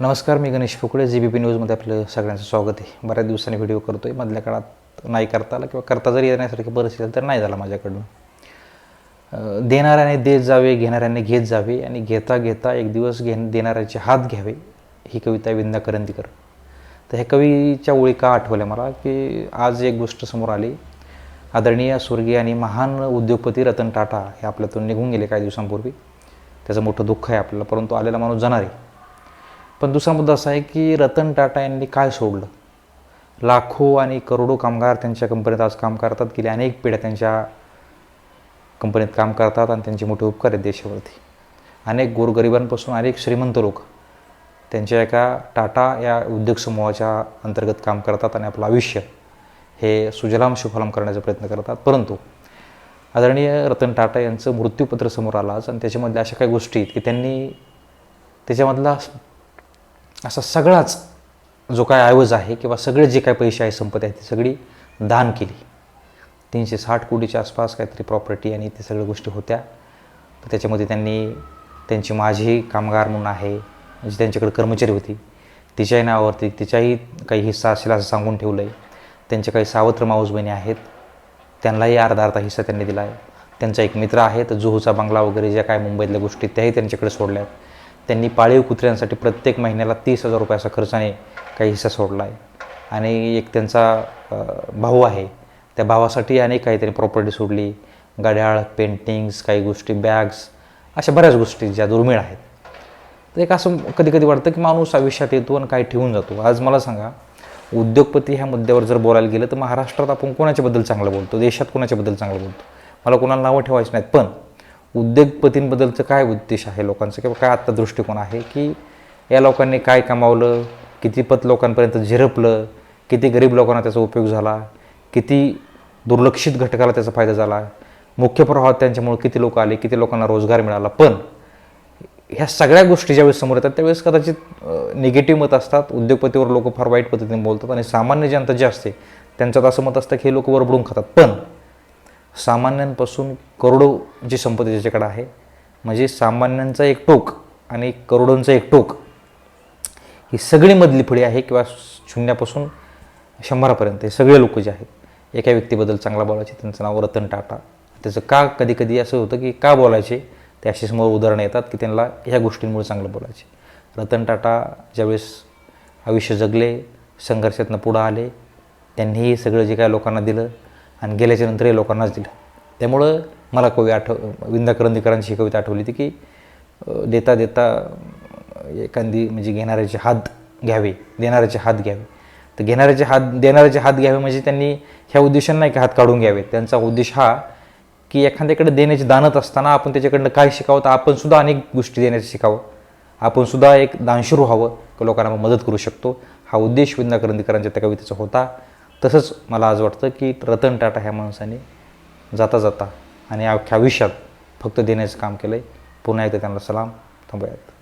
नमस्कार मी Ganesh फुकडे G B P न्यूजमध्ये आपलं सगळ्यांचं स्वागत आहे. बऱ्याच दिवसांनी व्हिडिओ करतो आहे मधल्या काळात नाही करता आला किंवा करता जरी येण्यासारखी परिस्थिती असेल तर नाही झाला माझ्याकडनं. देणाऱ्याने देत जावे घेणाऱ्याने घेत जावे आणि घेता घेता एक दिवस घे देणाऱ्याचे हात घ्यावे ही कविता विंदा करंदीकर. तर ह्या कवीच्या ओळी का आठवल्या मला? की आज एक गोष्ट समोर आली. आदरणीय स्वर्गीय आणि महान उद्योगपती रतन टाटा हे आपल्यातून निघून गेले काही दिवसांपूर्वी. त्याचं मोठं दुःख आहे आपल्याला परंतु आलेला माणूस जाणार. आहे पण दुसरा मुद्दा असा आहे की रतन टाटा यांनी काय सोडलं? लाखो आणि करोडो कामगार त्यांच्या कंपनीत आज काम करतात गेल्या अनेक पिढ्या त्यांच्या कंपनीत काम करतात आणि त्यांचे मोठे उपकार आहेत देशावरती. अनेक गोरगरिबांपासून अनेक श्रीमंत लोक त्यांच्या एका टाटा या उद्योग समूहाच्या अंतर्गत काम करतात आणि आपलं आयुष्य हे सुजलाम सुफलाम करण्याचा प्रयत्न करतात. परंतु आदरणीय रतन टाटा यांचं मृत्यूपत्र समोर आलं आज आणि त्याच्यामधल्या अशा काही गोष्टी आहेत की त्यांनी त्याच्यामधला असा सगळाच जो काय ऐवज आहे किंवा सगळे जे काय पैसे आहे संपत्ती आहे ती सगळी दान केली. तीनशे साठ कोटीच्या आसपास काहीतरी प्रॉपर्टी आणि ते सगळ्या गोष्टी होत्या. तर त्याच्यामध्ये त्यांनी त्यांची माझी कामगार म्हणून आहे म्हणजे त्यांच्याकडे कर्मचारी होती तिच्याही नावावरती तिच्याही काही हिस्सा असेल असं सांगून ठेवलं आहे त्यांच्या काही सावत्र माऊस बहिणी आहेत. त्यांनाही अर्धा अर्धा हिस्सा त्यांनी दिला आहे त्यांचा एक मित्र आहे तर जुहूचा बंगला वगैरे ज्या काय मुंबईतल्या गोष्टी त्याही त्यांच्याकडे सोडल्या आहेत त्यांनी पाळीव कुत्र्यांसाठी प्रत्येक महिन्याला तीस हजार रुपयाचा खर्चाने काही हिस्सा सोडला आहे. आणि एक त्यांचा भाऊ आहे. त्या भावासाठी अनेक काही त्यांनी प्रॉपर्टी सोडली घड्याळ पेंटिंग्स काही गोष्टी बॅग्स अशा बऱ्याच गोष्टी ज्या दुर्मिळ आहेत. तर एक असं कधी कधी वाटतं की माणूस आयुष्यात येतो आणि काय ठेवून जातो. आज मला सांगा उद्योगपती ह्या मुद्द्यावर जर बोलायला गेलं तर महाराष्ट्रात आपण कोणाच्याबद्दल चांगलं बोलतो? देशात कोणाच्याबद्दल चांगलं बोलतो? मला कोणाला नावं ठेवायची नाहीत पण उद्योगपतींबद्दलचं काय उद्देश आहे लोकांचं? किंवा काय आत्ता दृष्टिकोन आहे की या लोकांनी काय कमावलं किती पत लोकांपर्यंत झिरपलं किती गरीब लोकांना त्याचा उपयोग झाला किती दुर्लक्षित घटकाला त्याचा फायदा झाला मुख्य प्रवाहात त्यांच्यामुळे किती लोक आले किती लोकांना रोजगार मिळाला. पण ह्या सगळ्या गोष्टी ज्यावेळेस समोर येतात त्यावेळेस कदाचित निगेटिव्ह मत असतात. उद्योगपतीवर लोक फार वाईट पद्धतीने बोलतात आणि सामान्य जनता जी असते त्यांच्यात असं मत असतं की हे लोक वरबडून खातात. पण सामान्यांपासून करोडो जी संपत्ती ज्याच्याकडे आहे म्हणजे सामान्यांचा एक टोक आणि करोडोंचा एक टोक ही सगळी मधली फळी आहे किंवा शून्यापासून शंभरापर्यंत हे सगळे लोक जे आहेत एका व्यक्तीबद्दल चांगला बोलायचे त्यांचं नाव रतन टाटा. त्याचं का कधी कधी असं होतं की का बोलायचे ते अशी समोर उदाहरणं येतात की त्यांना ह्या गोष्टींमुळे चांगलं बोलायचे. रतन टाटा ज्यावेळेस आयुष्य जगले संघर्षातनं पुढं आले त्यांनीही सगळं जे काय लोकांना दिलं आणि गेल्याच्या नंतरही लोकांनाच दिलं. त्यामुळं मला कवी आठव विंदा करंदीकरांची कविता आठवली होती की देता देता एखादी म्हणजे घेणाऱ्याचे हात घ्यावे देणाऱ्याचे हात घ्यावे. तर घेणाऱ्याचे हात देणाऱ्याचे हात घ्यावे म्हणजे त्यांनी ह्या उद्देशाने नाही का हात काढून घ्यावे त्यांचा उद्देश हा की एखाद्याकडे देण्याचे दानत असताना आपण त्याच्याकडनं काय शिकावं तर आपण सुद्धा अनेक गोष्टी देण्याचं शिकावं. आपण सुद्धा एक दानशूर व्हावं लोकांना मदत करू शकतो. हा उद्देश विंदा करंदीकरांच्या त्या कवितेचा होता. तसंच मला आज वाटतं की रतन टाटा ह्या माणसाने जाता जाता आणि अख्ख्या आयुष्यात फक्त देण्याचं काम केलं आहे पुन्हा एकदा त्यांना सलाम. थांबूयात.